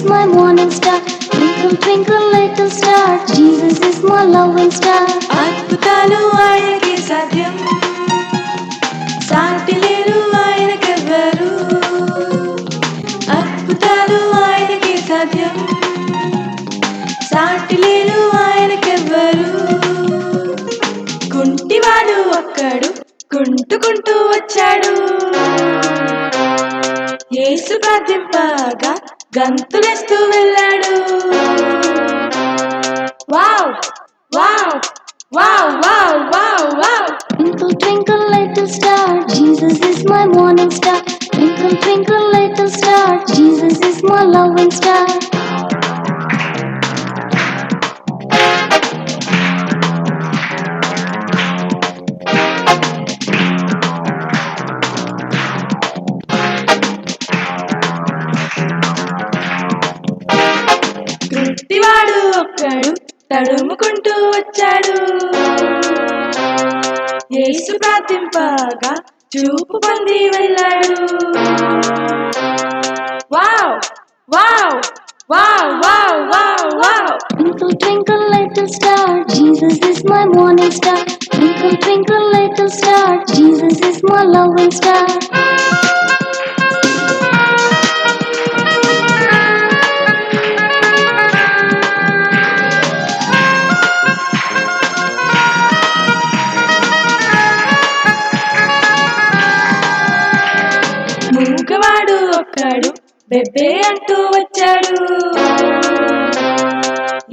is my morning star. Twinkle, twinkle, little star. Jesus is my loving star. అద్భుతాలు ఆయనకి సాధ్యం శాంతి లేదు ఆయనకెవ్వరు అద్భుతాలు ఆయనకి సాధ్యం సాటి లేదు ఆయనకెవ్వరు కుంటివాడు ఒక్కడు కుంటుకుంటూ వచ్చాడు ఏసు యేసు బాగా గంతులేస్తూ వెళ్ళాడు wow wow wow wow wow wow Twinkle, twinkle, little star, Jesus is my morning star. Twinkle, twinkle, little star, Jesus is my loving star. తడుముకుంటూ వచ్చాడు యేసు ప్రార్థింపగా చూపు పొంది వెళ్ళాడు wow wow wow wow wow wow Twinkle, twinkle, little star, Jesus is my morning star. Twinkle, twinkle, little star, Jesus is my loving star. బెబ్బే అంటూ వచ్చాడు.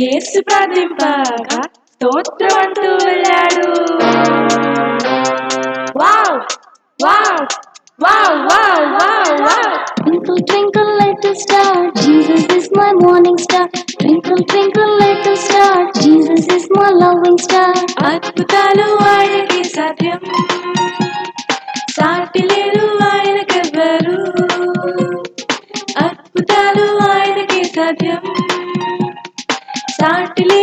ఏసు ప్రాంతింపగా స్తోత్రం అంటూ వెళ్ళాడు. Wow wow wow wow wow wow. Twinkle twinkle star Jesus is my morning star twinkle twinkle little star Jesus is loving star అద్భుతాలు వాడికి సాధ్యం. సాటిలే പാഠം ചാട്ടിലേ